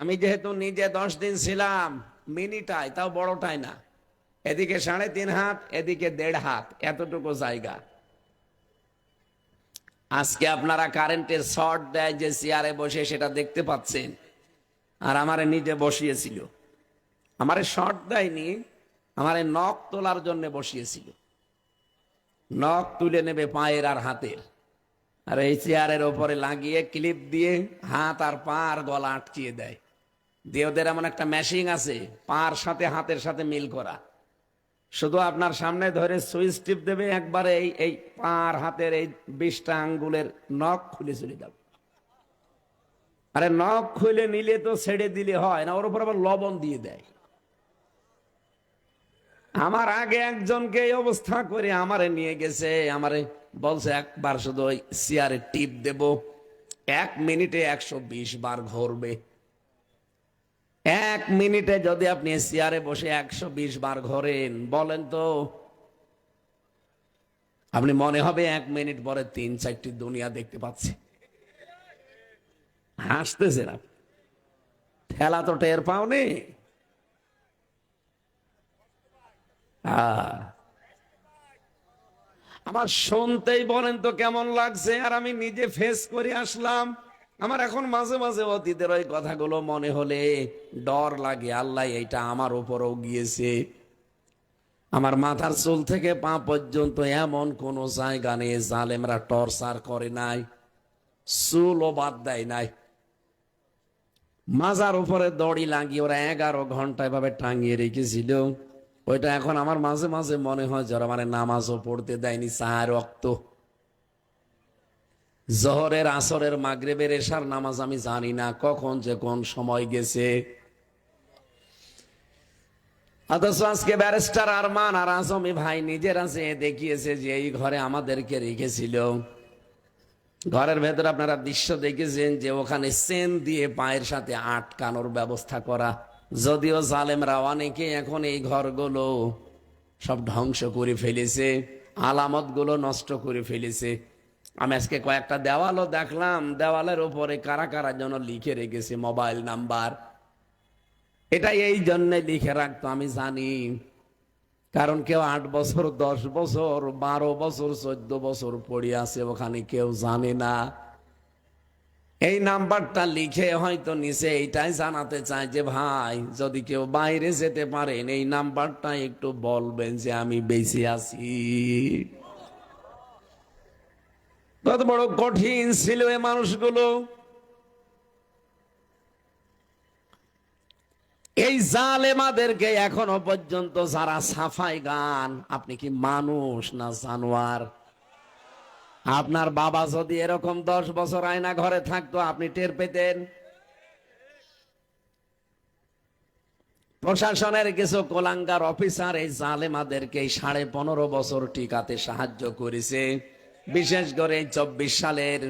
আমি যেহেতু নিজে দশ দিন ছিলাম মিনিটাই তাও বড়টাই না। এদিকে সাড়ে তিন হাত, এদিকে দেড় হাত, এতটুকু জায়গা। আজকে আপনারা কারেন্টের শর্ট দেয় যে চেয়ারে বসে সেটা দেখতে পাচ্ছেন, আর আমারে নিজে বসিয়েছিল। আমারে শর্ট দেয়নি, আমারে নখ তোলার জন্য বসিয়েছিল। নখ তুলে নেবে পায়ের আর হাতের। আর এই চেয়ারের ওপরে লাগিয়ে ক্লিপ দিয়ে হাত আর পা আর গলা আটকিয়ে দেয়। দিয়ে ওদের এমন একটা মেশিন আছে, পার সাথে হাতের সাথে মিল করা। শুধু আপনার সামনে ধরে সুইচ টিপ দেবে, একবারে এই এই পার হাতের এই বিশটা আঙ্গুলের নখ খুলে চলে যাবে। আরে নখ খুলে নিলে তো ছেড়ে দিলে হয় না, ওর উপর আবার লবণ দিয়ে দেয়। আমার আগে একজনকে এই অবস্থা করে আমারে নিয়ে গেছে, আমারে বলছে একবার শুধু ওই চেয়ারে টিপ দেব, এক মিনিটে একশো বিশ বার ঘুরবে। এক মিনিটে যদি আপনি চেয়ারে বসে একশো বিশ বার ঘোরেন, বলেন তো, আপনি মনে হবে এক মিনিট পরে তিন চারটি দুনিয়া দেখতে পাচ্ছি। হাসতেছেন আপনি। ঠেলা তো টের পাওনি। আমার শুনতেই বলেন তো কেমন লাগছে, আর আমি নিজে ফেস করে আসলাম। আমার এখন মাঝে মাঝে অতীতের ওই কথাগুলো মনে হলে ডর লাগে, আল্লাহ এইটা আমার উপরও গিয়েছে। আমার মাথার চুল থেকে পা পর্যন্ত এমন কোন জায়গা নেই, জালেমরা টর্চার করে নাই, চুলও বাদ দেয় নাই। মাজার উপরে দড়ি লাগিয়ে ওরা এগারো ঘণ্টা এভাবে টাঙিয়ে রেখেছিল। ওইটা এখন আমার মাঝে মাঝে মনে হয় যারা মানে নামাজও পড়তে দেয়নি, চার রক্ত জহরের, আসরের, মাগরেবের এশার নামাজ আমি জানি না কখন যে কোন সময় গেছে। অথচ আজকে ব্যারিস্টার আরমান আর আজমি ভাই নিজেরা যে দেখিয়েছে যে এই ঘরে আমাদেরকে রেখেছিল। ঘরের ভেতর আপনারা দৃশ্য দেখেছেন যে ওখানে সেন দিয়ে পায়ের সাথে আটকানোর ব্যবস্থা করা। যদিও জালেমরা অনেকে এখন এই ঘরগুলো সব ধ্বংস করে ফেলেছে আলামতগুলো নষ্ট করে ফেলেছে। আমি আজকে কয়েকটা দেওয়ালও দেখলাম। দেওয়ালের উপরে কারা কারা যেন লিখে রেখেছে মোবাইল নাম্বার। এটা এই জন্য লিখে রাখতো, আমি জানি। কারণ কেউ আট বছর, দশ বছর, বারো বছর, চোদ্দ বছর পড়ে আছে, ওখানে কেউ জানে না। এই নাম্বারটা লিখে হয়তো নিচে এইটাই জানাতে চায় যে, ভাই, যদি কেউ বাইরে যেতে পারেন, এই নাম্বারটা একটু বলবেন যে আমি বেঁচে আছি। কত বড় কঠিন ছিল এ মানুষগুলো। এই জালেমাদেরকে এখনও পর্যন্ত যারা সাফাই গান, আপনি কি মানুষ না জানোয়ার? আপনার বাবা যদি এরকম দশ বছর আয়না ঘরে থাকতো, আপনি টের পেতেন? প্রশাসনের কিছু কোলাঙ্গার অফিসার এই জালেমাদেরকে সাড়ে পনেরো বছর টিকাতে সাহায্য করেছে। বিশেষ করে চব্বিশ সালের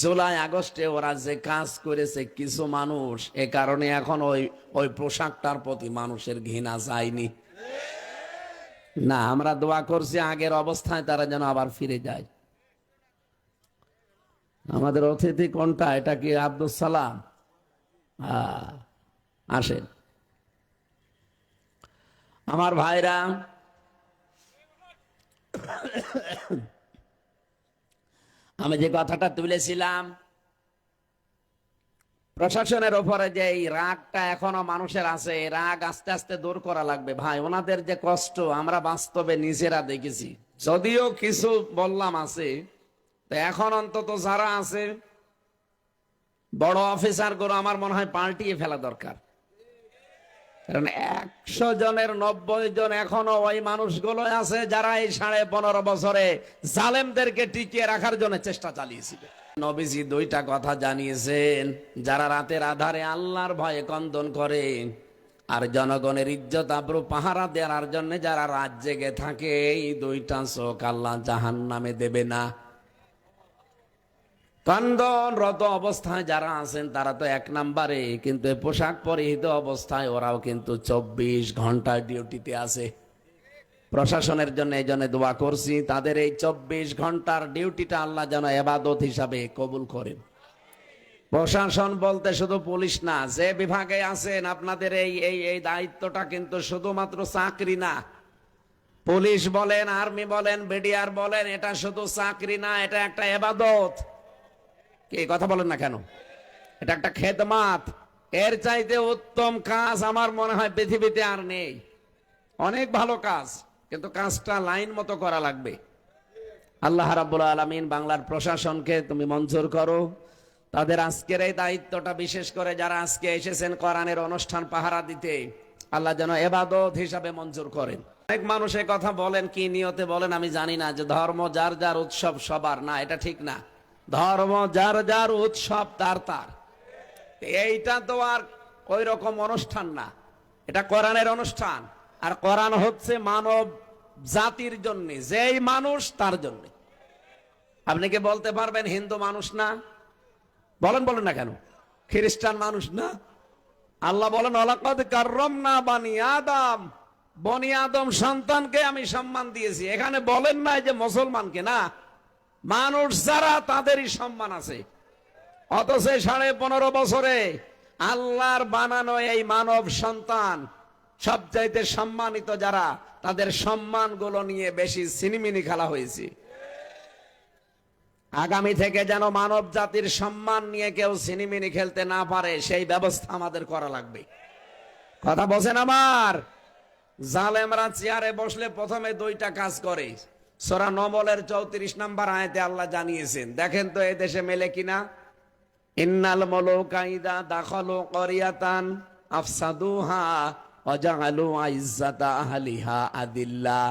জুলাই, আগস্টে ওরা যে কাজ করেছে কিছু মানুষ, এ কারণে এখন ওই ওই পোশাকটার প্রতি মানুষের ঘৃণা যায়নি। না, আমরা দোয়া করছি আগের অবস্থায় তারা যেন আবার ফিরে যায়। আমাদের অতিথি কোনটা? এটা কি আব্দুল সালাম? আসেন। আমার ভাইরা আমি যে কথাটা তুলেছিলাম, প্রশাসনের ওপরে যে এই রাগটা এখনও মানুষের আছে, এই রাগ আস্তে আস্তে দূর করা লাগবে। ভাই, ওনাদের যে কষ্ট, আমরা বাস্তবে নিজেরা দেখেছি। যদিও কিছু বললাম আছে এখন অন্তত যারা আছে, বড় অফিসারগুলো আমার মনে হয় পাল্টিয়ে ফেলা দরকার। কারণ একশো জনের নব্বই জন এখনও ওই মানুষগুলো আছে যারা এই সাড়ে পনেরো বছরে জালেমদেরকে টিকিয়ে রাখার জন্য চেষ্টা চালিয়েছিল। নবীজি দুইটা কথা জানিয়েছেন, যারা রাতের আধারে আল্লাহর ভয়ে কন্দন করে আর জনগণের ইজ্জত আব্রু পাহারা দেওয়ার জন্য যারা রাত জেগে থাকে, এই দুইটা চোখ আল্লাহ জাহান নামে দেবে না। কন্দনরত অবস্থায় যারা আছেন তারা তো এক নাম্বারে, কিন্তু পোশাক পরিহিত অবস্থায় ওরাও কিন্তু চব্বিশ ঘণ্টা ডিউটিতে আছে। প্রশাসনের জন্য এই জন্য দোয়া করছি, তাদের এই চব্বিশ ঘণ্টার ডিউটিটা আল্লাহ যেন এবাদত হিসাবে কবুল করেন। প্রশাসন বলতে শুধু পুলিশ না, যে বিভাগে আছেন আপনাদের এই এই এই দায়িত্বটা কিন্তু শুধুমাত্র চাকরি না। পুলিশ বলেন, আর্মি বলেন, বিডিআর বলেন, এটা শুধু চাকরি না, এটা একটা এবাদত। কি কথা বলেন না কেন? এটা একটা খেদমাত। এর চাইতে উত্তম কাজ আমার মনে হয় পৃথিবীতে আর নেই। অনেক ভালো কাজ, কিন্তু কাজটা লাইন মতো করা লাগবে। আল্লাহ রাব্বুল আলামিন বাংলার প্রশাসনকে তুমি মঞ্জুর করো। তাদের আজকের এই দায়িত্বটা বিশেষ করে যারা আজকে এসেছেন কোরআনের অনুষ্ঠান পাহারা দিতে, আল্লাহ যেন এবাদত হিসাবে মঞ্জুর করেন। অনেক মানুষ কথা বলেন, কি নিয়তে বলেন আমি জানি না, যে ধর্ম যার যার উৎসব সবার। না, এটা ঠিক না। ধর্ম, যার যার উৎসব, তার তার। এইটা তো আর ওই রকম অনুষ্ঠান না। এটা কোরআনের অনুষ্ঠান। আর কোরআন হচ্ছে মানব জাতির জন্য, যেই মানুষ তার জন্য। আপনি কি বলতে পারবেন হিন্দু মানুষ না? বলেন বলেন না কেন? খ্রিস্টান মানুষ না? আল্লাহ বলেন অলাকদ কার্রম না বানি আদম। বনি আদম সন্তানকে আমি সম্মান দিয়েছি। এখানে বলেন না যে মুসলমানকে, না। মানুষ যারা, তাদেরই সম্মান আছে। অথচ সাড়ে পনেরো বছরে আল্লাহর বানানো এই মানব সন্তান, সবচাইতে সম্মানিত যারা, তাদের সম্মানগুলো নিয়ে বেশি সিনিমিনি খেলা হয়েছে। আগামী থেকে যেন মানব জাতির সম্মান নিয়ে কেউ সিনিমিনি খেলতে না পারে, সেই ব্যবস্থা আমাদের করা লাগবে। কথা বলছেন আমার? জালেমরা চেয়ারে বসলে প্রথমে দুইটা কাজ করে। সোরা নমলের চৌত্রিশ নাম্বার আয়তে আল্লাহ জানিয়েছেন, দেখেন তো এই দেশে মেলে কিনা? ইন্নাল মলুকাইদা দাখলু করিয়াতান আফসাদুহা অজাহালু আইজ্জাতা আহলিহা আদিল্লা।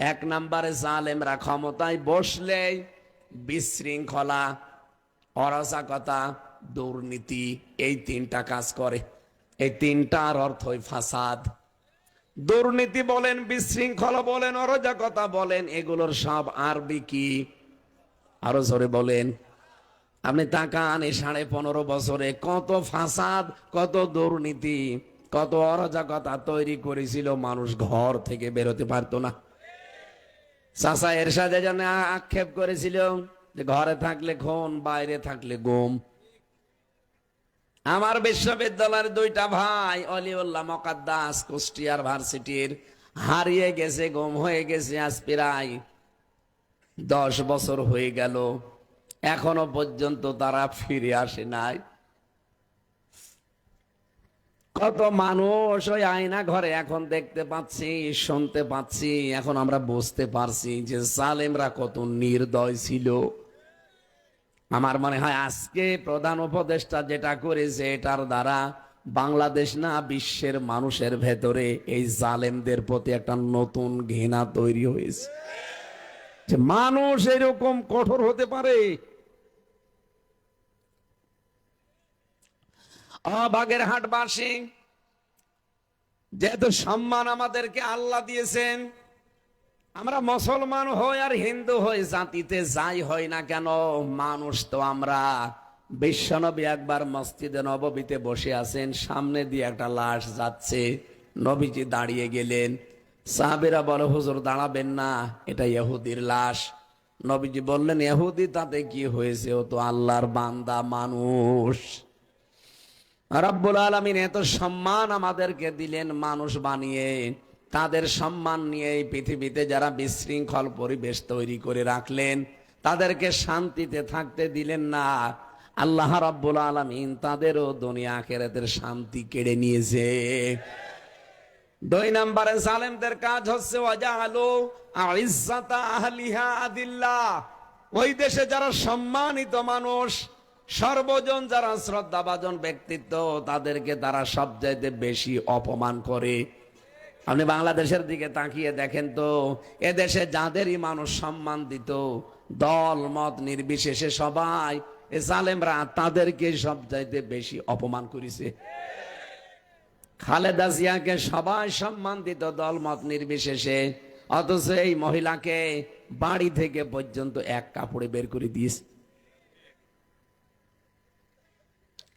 এক নম্বরে জালেমরা ক্ষমতায় বসলে বিশৃঙ্খলা, অরাজকতা, দুর্নীতি, এই তিনটা কাজ করে। এই তিনটার অর্থই ফাসাদ। দুর্নীতি বলেন, বিশৃঙ্খলা বলেন, অরাজকতা বলেন, এগুলোর সব আরবি কি? আরও জোরে বলেন। আপনি তাকান এই সাড়ে পনেরো বছরে কত ফাসাদ, কত দুর্নীতি, কত অরাজকতা তৈরি করেছিল মানুষ ঘর থেকে বেরোতে পারতো না। চাষা এর সাথে যেন আক্ষেপ করেছিল যে ঘরে থাকলে খুন, বাইরে থাকলে গুম। আমার বিশ্ববিদ্যালয়ের দুইটা ভাই, অলিউল্লাহ মকাদ্দাস কুষ্টিয়ার ভার্সিটির, হারিয়ে গেছে, গুম হয়ে গেছে আজ প্রায় দশ বছর হয়ে গেল। এখনও পর্যন্ত তারা ফিরে আসে নাই। কত মানুষ ওই আয়না ঘরে এখন দেখতে পাচ্ছি, শুনতে পাচ্ছি, এখন আমরা বুঝতে পারছি যে সালেমরা কত নির্দয় ছিল। আমার মনে হয় আজকে প্রধান উপদেষ্টা যেটা করেছে, এটার দ্বারা বাংলাদেশ না বিশ্বের মানুষের ভেতরে এই জালেমদের প্রতি একটা নতুন ঘৃণা তৈরি হয়েছে। যে মানুষ এরকম কঠোর হতে পারে? অবাগের হাটবাসী, যেহেতু সম্মান আমাদেরকে আল্লাহ দিয়েছেন আমরা মুসলমান হই আর হিন্দু হই, জাতিতে যাই হই না কেন? মানুষ তো আমরা। বিশ্বনবী একবার মসজিদে নববীতে বসে আছেন, সামনে দিয়ে একটা লাশ যাচ্ছে। নবীজি দাঁড়িয়ে গেলেন। সাহাবেরা বলে, হুজুর, দাঁড়াবেন না, এটা ইহুদির লাশ। নবীজি বললেন, ইহুদি, তাতে কি হয়েছে? ও তো আল্লাহর বান্দা, মানুষ। রব্বুল আলমিন এত সম্মান আমাদেরকে দিলেন, মানুষ বানিয়ে। তাদের সম্মান নিয়ে এই পৃথিবীতে যারা বিশৃঙ্খল পরিবেশ তৈরি করে রাখলেন, তাদেরকে শান্তিতে থাকতে দিলেন না। আল্লাহ রব্বুল আলমিন তাদেরও দুনিয়া আখেরাতের শান্তি কেড়ে নিয়েছে। দুই নম্বরে জালেমদের কাজ হচ্ছে ওয়াজাহালু আইজ্জাতা আহলিহা আদিল্লাহ। ওই দেশে যারা সম্মানিত মানুষ, সর্বজন যারা শ্রদ্ধাভাজন ব্যক্তিত্ব, তাদেরকে তারা সবচাইতে বেশি অপমান করে। আপনি বাংলাদেশের দিকে তাকিয়ে দেখেন তো, এদেশে যাদেরই মানুষ সম্মান দিত, দল, মত নির্বিশেষে সবাই এ জালেমরা তাদেরকে সবচাইতে বেশি অপমান করেছে। খালেদা জিয়াকে সবাই সম্মান দিত, দল, মত নির্বিশেষে, অথচ এই মহিলাকে বাড়ি থেকে পর্যন্ত এক কাপড়ে বের করে দিয়েছে।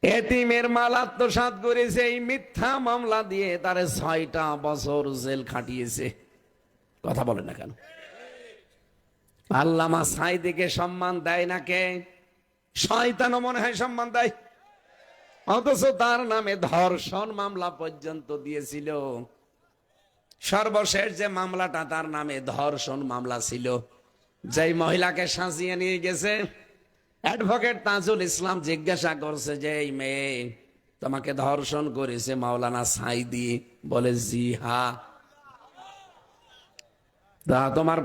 এতিমের মাল আত্মসাত করেছে, এই মিথ্যা মামলা দিয়ে তার ছয়টা বছর জেল খাটিয়েছে। কথা বলে না কেন? আল্লামা সাইদিকে সম্মান দেয় না কে? শয়তানও মনে হয় সম্মান দেয়। অথচ তার নামে ধর্ষণ মামলা পর্যন্ত দিয়েছিল। সর্বশেষ যে মামলাটা তার নামে ধর্ষণ মামলা ছিল, যেই মহিলাকে সাজিয়ে নিয়ে গেছে অ্যাডভোকেট তাজুল ইসলাম জিজ্ঞাসা করছে যে, এই মেয়ে তোমাকে ধর্ষণ করেছে মাওলানা সাইদি। বলে, জি, হা। তা তোমার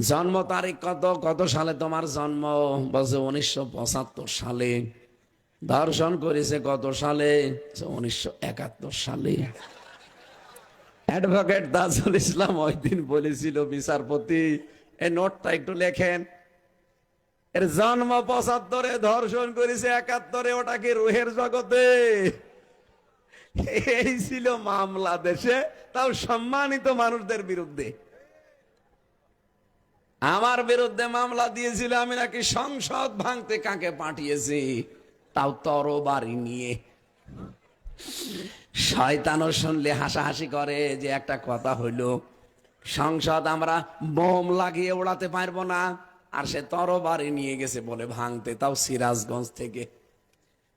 জন্ম তারিখ কত? কত সালে তোমার জন্ম? বলছে, উনিশশো পঁচাত্তর সালে। ধর্ষণ করেছে কত সালে? উনিশশো একাত্তর সালে। অ্যাডভোকেট তাজুল ইসলাম ওই দিন বলেছিল বিচারপতি, এই নোটটা একটু লেখেন। এর জন্ম পঁচাত্তরে ধর্ষণ করেছে একাত্তরে ওটা কি রুহের জগতে? এই ছিল মামলা দেশে, তাও সম্মানিত মানুষদের বিরুদ্ধে। আমার বিরুদ্ধে মামলা দিয়েছিল, আমি নাকি সংসদ ভাঙতে কাকে পাঠিয়েছি? তাও তরবারি নিয়ে। শয়তানও শুনলে হাসাহাসি করে যে একটা কথা হইল, সংসদ আমরা বোম লাগিয়ে ওড়াতে পারব না। আর সে তরবারি নিয়ে গেছে বলে ভাঙতে, তাও সিরাজগঞ্জ থেকে।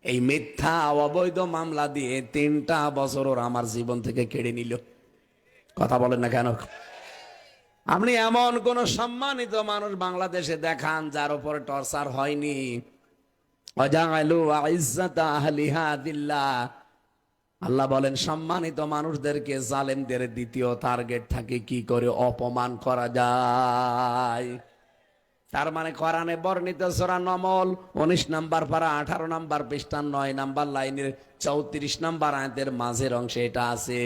এই মিথ্যা অবৈধ মামলা দিয়ে তিনটা বছর ওর আমার জীবন থেকে কেড়ে নিল। কথা বলেন না কেন? আপনি এমন কোন সম্মানিত মানুষ বাংলাদেশে দেখান যার উপরে টর্চার হয়নি। আল্লাহ বলেন, সম্মানিত মানুষদেরকে জালেমদের দ্বিতীয় টার্গেট থাকে কি করে অপমান করা যায়। তার মানে কোরআনে বর্ণিত সোরা নমল উনিশ নাম্বার পারা, আঠারো নাম্বার পৃষ্ঠান নয় নাম্বার লাইনের চৌত্রিশ নাম্বার আয়াতের মাঝের অংশে এটা আছে।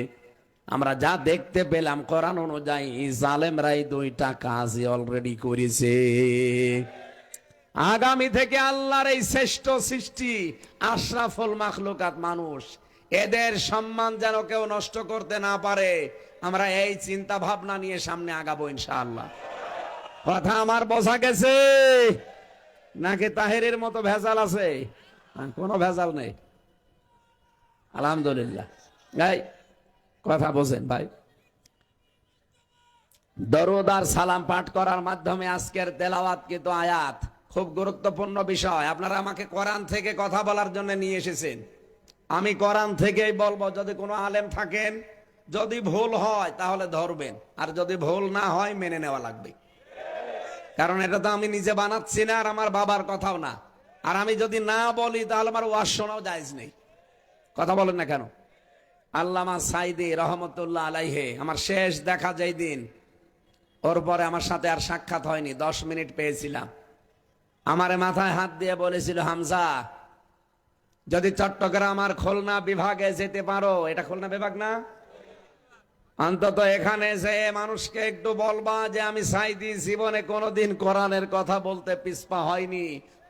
আমরা যা দেখতে পেলাম কোরআন অনুযায়ী জালেমরাই দুইটা কাজ অলরেডি করেছে। আগামী থেকে আল্লাহর এই শ্রেষ্ঠ সৃষ্টি আশরাফুল মাখলুকাত মানুষ, এদের সম্মান যেন কেউ নষ্ট করতে না পারে, আমরা এই চিন্তা ভাবনা নিয়ে সামনে আগাবো ইনশাআল্লাহ। কথা আমার বসা গেছে? নাকি তাহেরের মতো ভেজাল আছে? কোনো ভেজাল নেই। আলহামদুলিল্লাহ। গাই কথা বোঝেন ভাই। দরুদ সালাম পাঠ করার মাধ্যমে আজকের তেলাওয়াত কিন্তু আয়াত। খুব গুরুত্বপূর্ণ বিষয়। আপনারা আমাকে কোরআন থেকে কথা বলার জন্য নিয়ে এসেছেন। আমি কোরআন থেকেই বলব, যদি কোনো আলেম থাকেন, যদি ভুল হয় তাহলে ধরবেন। আর যদি ভুল না হয়, মেনে নেওয়া লাগবে। কারণ এটা তো আমি নিজে বানাচ্ছি না আর আমার বাবার কথাও না। আর আমি যদি না বলি, তাহলে আমার ওয়াজ শোনাও জায়জ নেই। কথা বলেন না কেন? আল্লামা সাইদি রহমতুল্লাহ আলাইহে, আমার শেষ দেখা যায় দিন, ওর পরে আমার সাথে আর সাক্ষাৎ হয়নি, দশ মিনিট পেয়েছিলাম। আমারে মাথায় হাত দিয়ে বলেছিল, হামজা, যদি চট্টগ্রাম আর খুলনা বিভাগে যেতে পারো, এটা খুলনা বিভাগ না? অন্তত এখানে যে মানুষকে একটু বলবা যে আমি সাইদি জীবনে কোনোদিন কোরআনের কথা বলতে পিসপা হয়নি।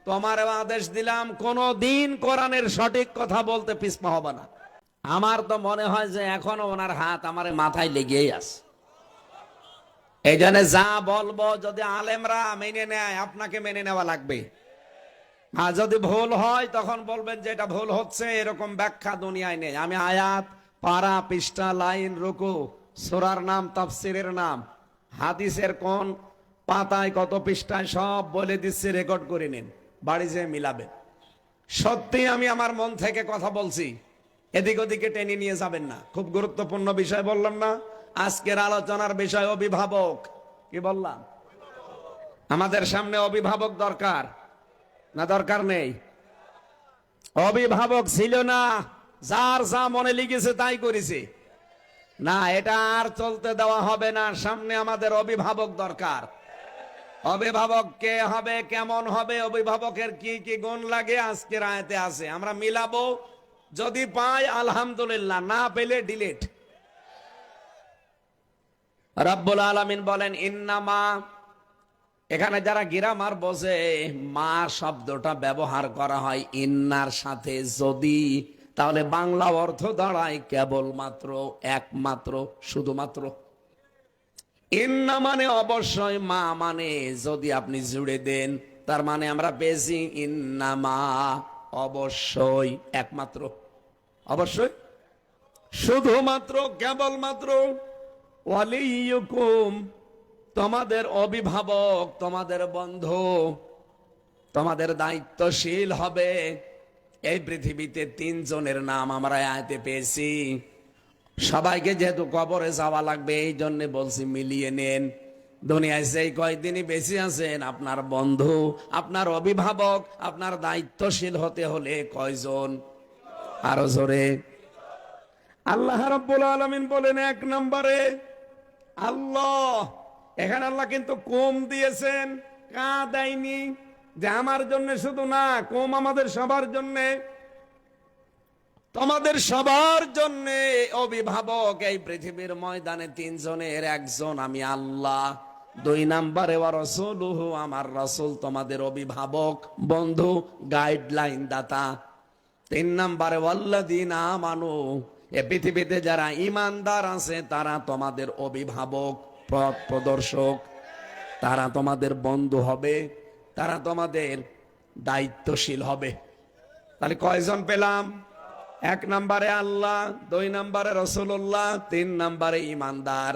তোমার আদেশ দিলাম, কোনোদিন কোরআনের সঠিক কথা বলতে পিছপা হবে না। আমার তো মনে হয় যে এখনও ওনার হাত আমার মাথায় লেগেই আছে। এই জন্য যা বলব যদি আলেমরা মেনে নেয়, আপনাকে মেনে নেওয়া লাগবে। আর যদি ভুল হয়, তখন বলবেন যে এটা ভুল হচ্ছে, এরকম ব্যাখ্যা দুনিয়ায় নেই। আমি আয়াত, পারা, পৃষ্ঠা, লাইন, রুকু সোরার নাম, তাফসিরের নাম। হাদিসের কোন পাতায় কত পৃষ্ঠায় সব বলে দিচ্ছে রেকর্ড করে নিন, বাড়ি যেয়ে মিলাবেন। সত্যি আমি আমার মন থেকে কথা বলছি, এদিক ওদিকে টেনে নিয়ে যাবেন না। খুব গুরুত্বপূর্ণ বিষয় বললাম না, আজকের আলোচনার বিষয় অভিভাবক। কি বললাম? আমাদের সামনে অভিভাবক দরকার, না দরকার নেই? অভিভাবক ছিল না, যার যা মনে লিখেছে তাই করেছে। না, এটা আর চলতে দেওয়া হবে না। সামনে আমাদের অভিভাবক দরকার। অভিভাবক কে হবে, কেমন হবে, অভিভাবকের কি কি গুণ লাগে আজকের আয়তে আছে। আমরা মিলাবো, যদি পাই, আলহামদুলিল্লাহ। না পেলে ডিলিট রাব্বুল আলামিন বলেন, ইন্নামা, এখানে যারা গিরামার বসে মা শব্দটা ব্যবহার করা হয় ইন্নার সাথে। যদি তাহলে বাংলা অর্থ দাঁড়ায় কেবলমাত্র, একমাত্র, শুধুমাত্র। ইন্না মানে অবশ্যই মা মানে যদি আপনি জুড়ে দেন, তার মানে আমরা পেয়েছি ইন্নামা অবশ্যই একমাত্র। অবশ্যই? শুধুমাত্র, কেবলমাত্র? তোমাদের অভিভাবক, তোমাদের বন্ধু, তোমাদের দায়িত্বশীল হবে। এই পৃথিবীতে তিনজনের নাম আমরা আয়তে পেয়েছি। সবাইকে যেহেতু কবরে যাওয়া লাগবে, এই জন্য বলছি মিলিয়ে নেন। দুনিয়ায় সেই কয়দিনই বেশি আছেন, আপনার বন্ধু, আপনার অভিভাবক, আপনার দায়িত্বশীল হতে হলে কয়জন? আরও জোরে। আল্লাহ রব্বুল আলমিন বলেন এক নম্বরে, আল্লাহ, এখানে আল্লাহ কিন্তু কম দিয়েছেন কা দেয়নি যে আমার জন্য শুধু না, কম আমাদের সবার জন্যে। তোমাদের সবার জন্য অভিভাবক এই পৃথিবীর ময়দানে তিনজনের একজন আমি আল্লাহ। দুই নাম্বারে আমার রসুল তোমাদের অভিভাবক, বন্ধু গাইডলাইন দাতা। তিন নাম্বারে ওয়াল্লাদিন আমানু, এ পৃথিবীতে যারা ইমানদার আছে, তারা তোমাদের অভিভাবক, পথ প্রদর্শক। তারা তোমাদের বন্ধু হবে। তারা তোমাদের দায়িত্বশীল হবে। তাহলে কয়জন পেলাম? এক নম্বরে আল্লাহ, দুই নম্বরে রসুল্লাহ তিন নম্বরে ইমানদার